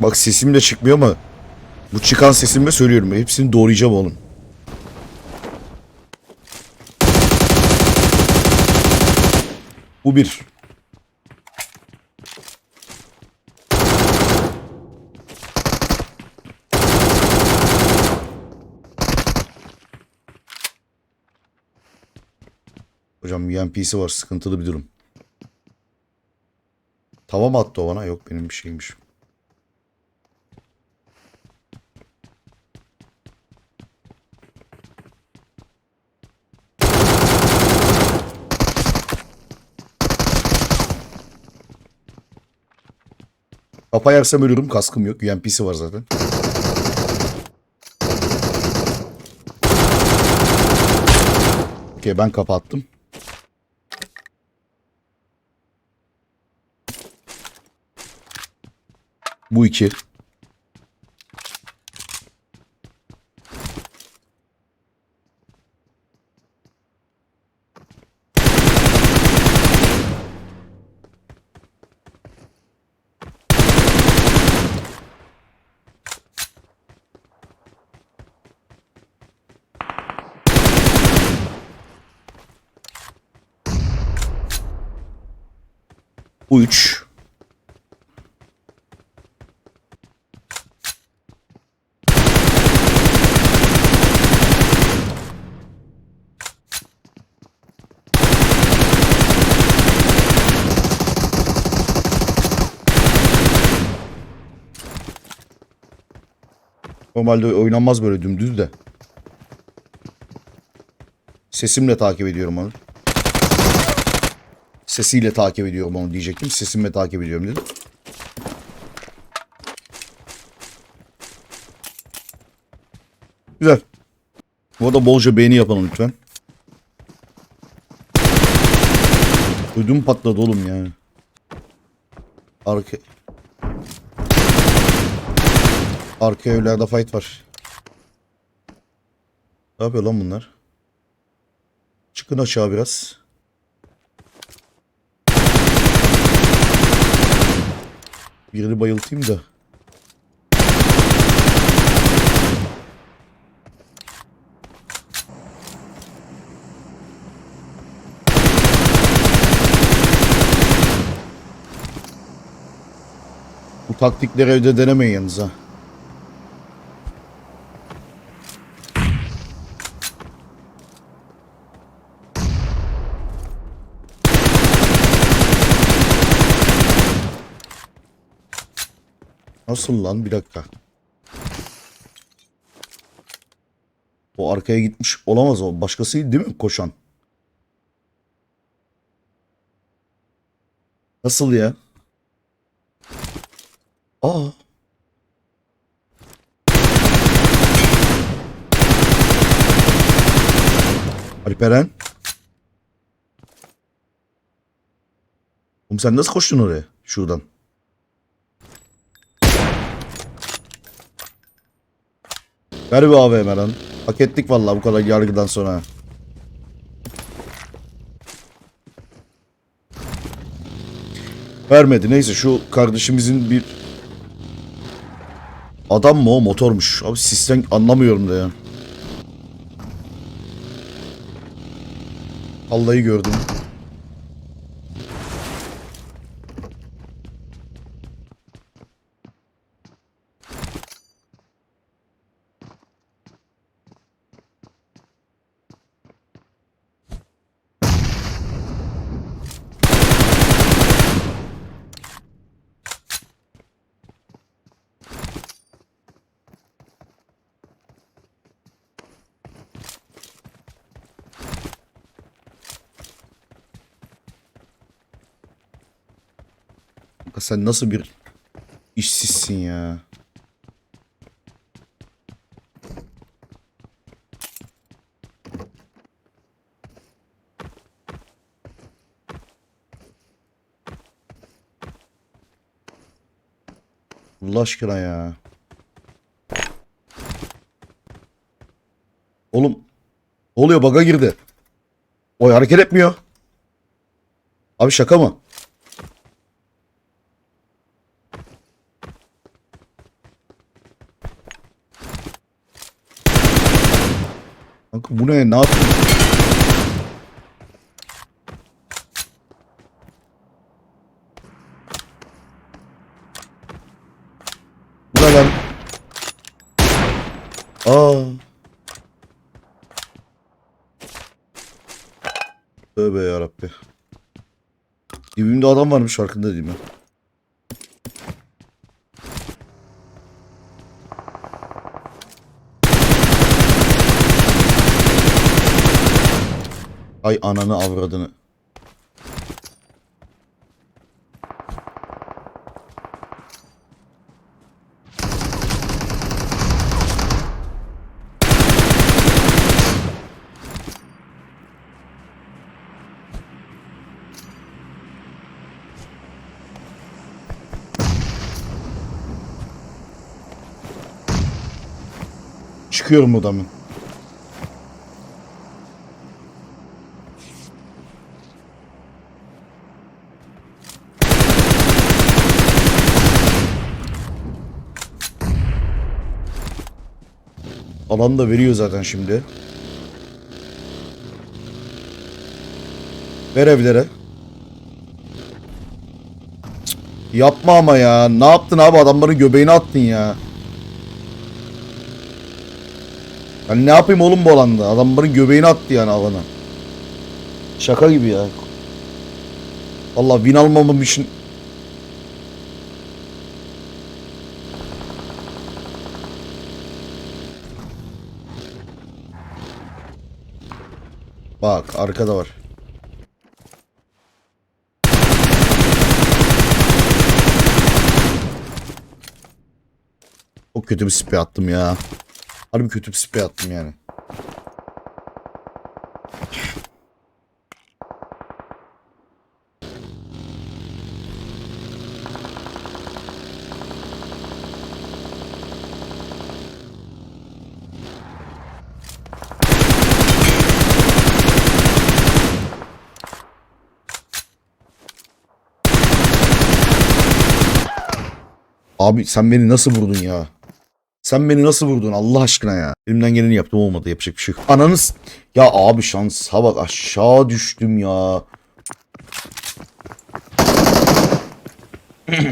Bak sesim de çıkmıyor ama bu çıkan sesimle söylüyorum. Hepsini doğrayacağım oğlum. Bu bir. Hocam UMP'si var. Sıkıntılı bir durum. Tava mı attı o bana? Yok benim bir şeymiş. Kafa yersem ölürüm. Kaskım yok. UMP'si var zaten. Okey ben kapattım. Bu iki. Bu üç. Normalde oynanmaz böyle dümdüz de. Sesimle takip ediyorum onu. Sesiyle takip ediyorum onu diyecektim. Sesimle takip ediyorum dedim. Güzel. Bu arada bolca beğeni yapalım lütfen. Ödüm patladı oğlum ya. Arka... Arka evlerde fight var. Ne yapıyor lan bunlar? Çıkın aşağı biraz. Birini bayıltayım da. Bu taktikleri evde denemeyin yalnız. Nasıl lan? Bir dakika. O arkaya gitmiş olamaz o. Başkasıydı değil mi koşan? Nasıl ya? Aa. Alperen. Oğlum sen nasıl koştun oraya? Şuradan. Ver bir AVM lan. Hak ettik vallahi bu kadar yargıdan sonra. Vermedi. Neyse şu kardeşimizin bir adam mı o motormuş. Abi sistem anlamıyorum da ya. Vallahi gördüm. Kanka Sen nasıl bir işsizsin ya? Allah aşkına ya. Oğlum. Oluyor? Baga girdi. Oy hareket etmiyor. Abi şaka mı? Bu ne? Ne yapıyorsun? Bu ne lan? Aa. Tövbe yarabbi. Dibimde adam varmış farkında değilim ben. Ay ananı avradını. Çıkıyorum odamın. Alan da veriyor zaten şimdi. Ver evlere. Yapma ama ya. Ne yaptın abi? Adamların göbeğine attın ya. Ben ne yapayım oğlum bu alanda? Adamların göbeğine attı yani alana. Şaka gibi ya. Allah win almamam için Bak arkada var. Çok kötü bir sprey attım ya. Harbi kötü bir sprey attım yani. Abi sen beni nasıl vurdun ya? Sen beni nasıl vurdun Allah aşkına ya? Elimden geleni yaptım olmadı yapacak bir şey yok. Ananız... Ya abi şansa bak aşağı düştüm ya.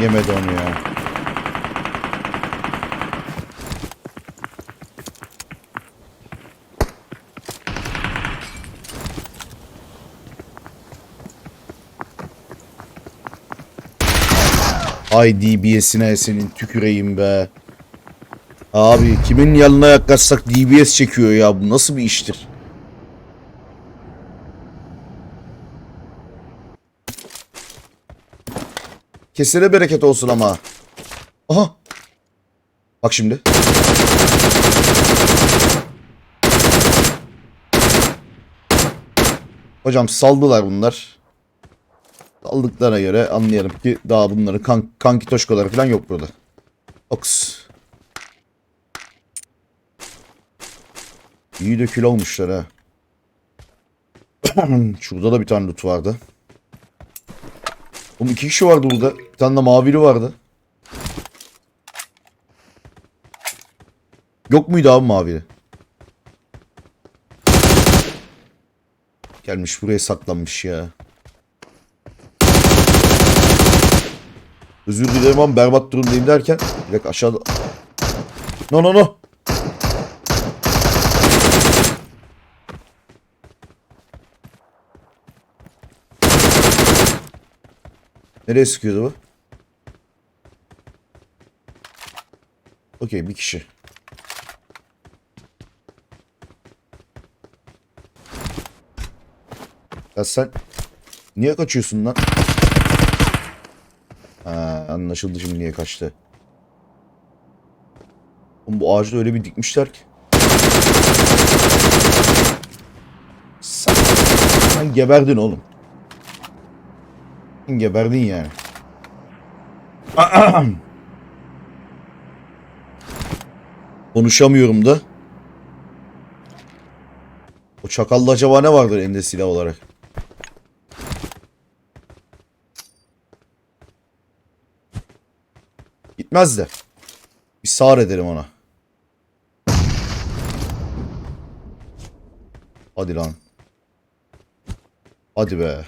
Yemedi onu ya. Ay DBS'ine senin tüküreyim be. Abi kimin yanına yaklaşsak DBS çekiyor ya. Bu nasıl bir iştir? Kesene bereket olsun ama. Aha. Bak şimdi. Hocam saldılar bunlar. Aldıklarına göre anlayalım ki daha bunların kan kanki toşkoları falan yok burada. Oks. İyi de kül olmuşlar ha. Şurada da bir tane loot vardı. Oğlum iki kişi vardı burada. Bir tane de mavili vardı. Yok muydu abi mavili? Gelmiş buraya saklanmış ya. Özür dilerim ama berbat durumdayım derken direkt aşağıda... No no no. Nereye sıkıyordu bu? Okey bir kişi. Ya sen niye kaçıyorsun lan? Ha, anlaşıldı şimdi niye kaçtı. Oğlum bu ağacı da öyle bir dikmişler ki. Sen, sen geberdin oğlum. Sen geberdin yani. Konuşamıyorum da. O çakalda acaba ne vardır elinde silah olarak? Gitmez de. Bir sağır edelim ona. Hadi lan. Hadi be.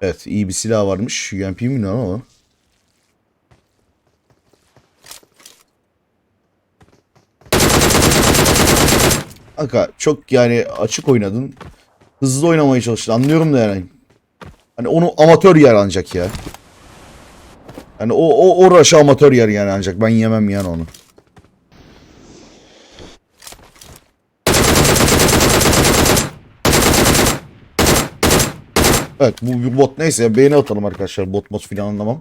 Evet iyi bir silah varmış. UMP mi ne ama? Aka çok yani açık oynadın. Hızlı oynamaya çalıştın. Anlıyorum da yani. Hani onu amatör yer ancak ya. Yani o o uğraşı amatör yer yani ancak ben yemem yani onu. Evet bu bot neyse ya beğeni atalım arkadaşlar bot bot filan anlamam.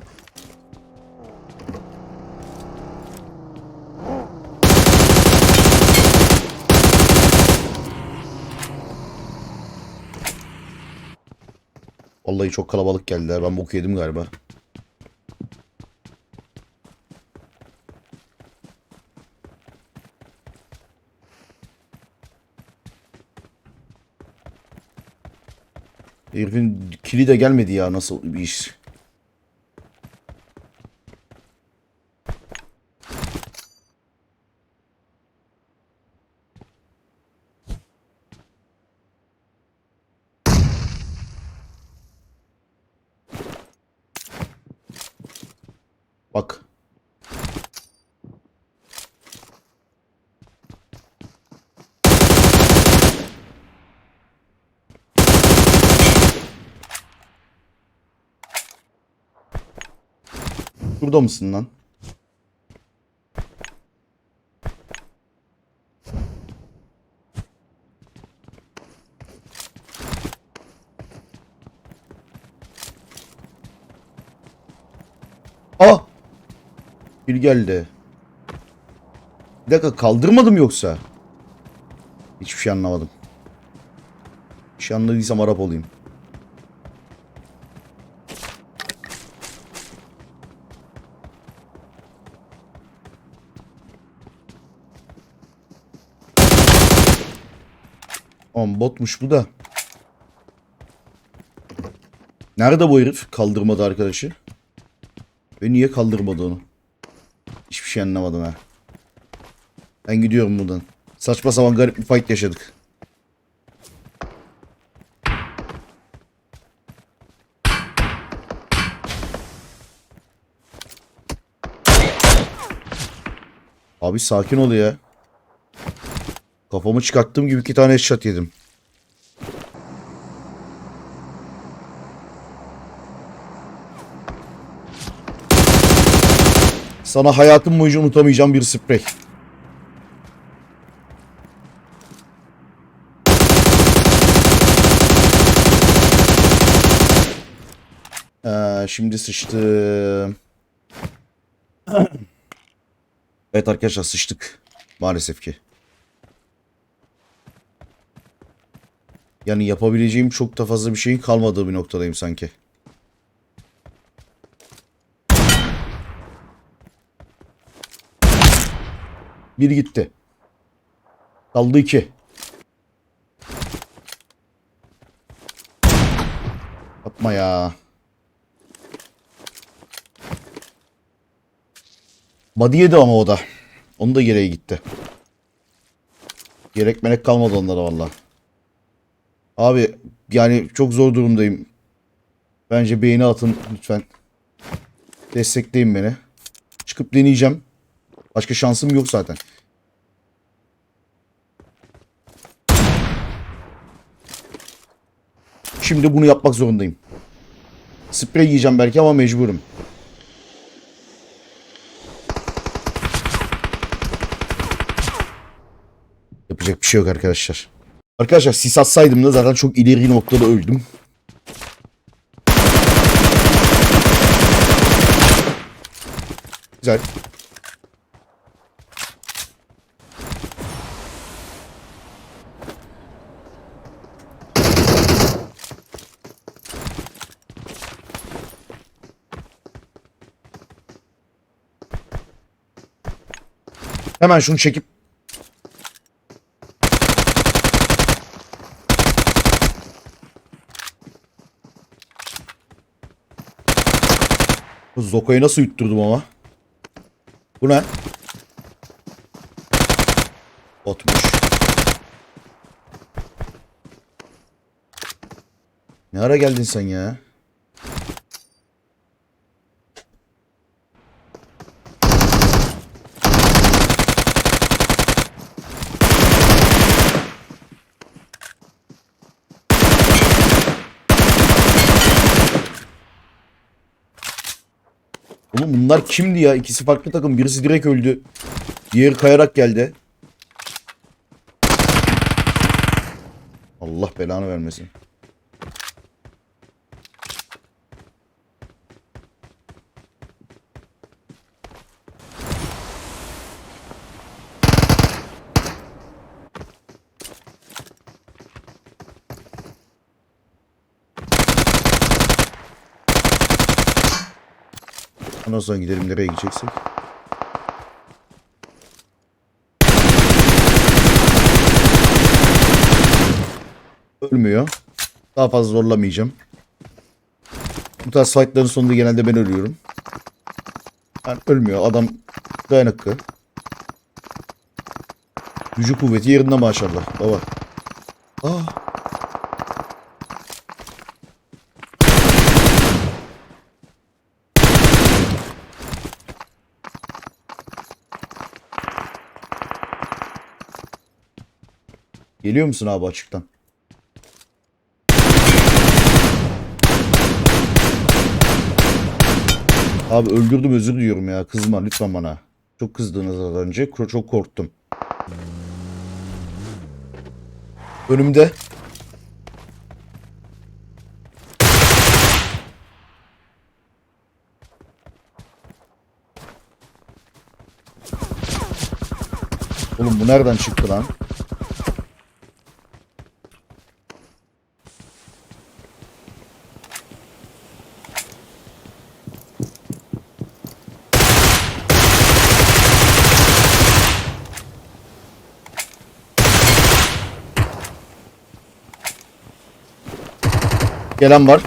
Vallahi çok kalabalık geldiler. Ben boku yedim galiba. Herifin kili de gelmedi ya nasıl bir iş. Bak. Burada mısın lan? Aa! Bir geldi. Bir dakika kaldırmadım yoksa. Hiçbir şey anlamadım. Bir şey anladıysam Arap olayım. Oğlum botmuş bu da. Nerede bu herif kaldırmadı arkadaşı? Ve niye kaldırmadı onu? Hiçbir şey anlamadım ha. Ben gidiyorum buradan. Saçma sapan garip bir fight yaşadık. Abi sakin ol ya. Kafamı çıkarttığım gibi iki tane headshot yedim. Sana hayatım boyunca unutamayacağım bir sprey. Ee, şimdi sıçtım. evet arkadaşlar sıçtık. Maalesef ki. Yani yapabileceğim çok da fazla bir şeyin kalmadığı bir noktadayım sanki. Bir gitti. Kaldı iki. Yapma ya. Body yedi ama o da. Onu da gereği gitti. Gerek melek kalmadı onlara valla. Abi yani çok zor durumdayım. Bence beğeni atın lütfen. Destekleyin beni. Çıkıp deneyeceğim. Başka şansım yok zaten. Şimdi bunu yapmak zorundayım. Sprey yiyeceğim belki ama mecburum. Yapacak bir şey yok arkadaşlar. Arkadaşlar sis atsaydım da zaten çok ileri noktada öldüm. Güzel. Hemen şunu çekip Zoko'yu nasıl yutturdum ama? Bu ne? Botmuş. Ne ara geldin sen ya? Oğlum bunlar kimdi ya? İkisi farklı takım. Birisi direkt öldü. Diğeri kayarak geldi. Allah belanı vermesin. Ondan sonra gidelim nereye gideceksek. Ölmüyor. Daha fazla zorlamayacağım. Bu tarz fightların sonunda genelde ben ölüyorum. Yani ölmüyor. Adam dayanıklı. Gücü kuvveti yerinde maşallah. Baba. Ah. Geliyor musun abi açıktan? Abi öldürdüm özür diliyorum ya. Kızma lütfen bana. Çok kızdınız az önce. Çok korktum. Önümde. Oğlum bu nereden çıktı lan? Gelen var.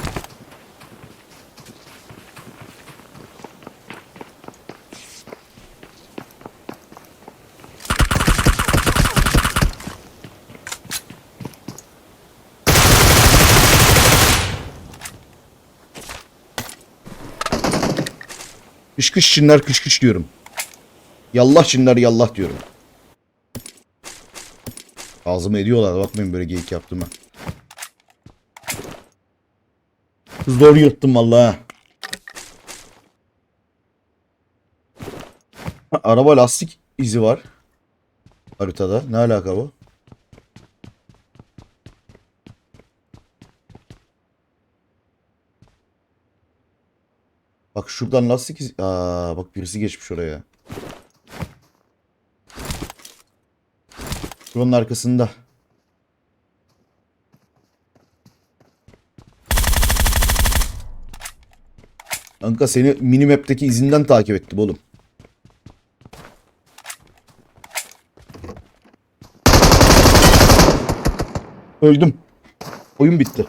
Kış kış çinler kış kış diyorum. Yallah çinler yallah diyorum. Ağzımı ediyorlar bakmayın böyle geyik yaptığıma. Zor yırttım vallahi. Araba lastik izi var. Haritada. Ne alaka bu? Bak şuradan lastik izi... Aa, bak birisi geçmiş oraya. Şuranın arkasında. Kanka seni minimap'teki izinden takip ettim oğlum. Öldüm. Oyun bitti.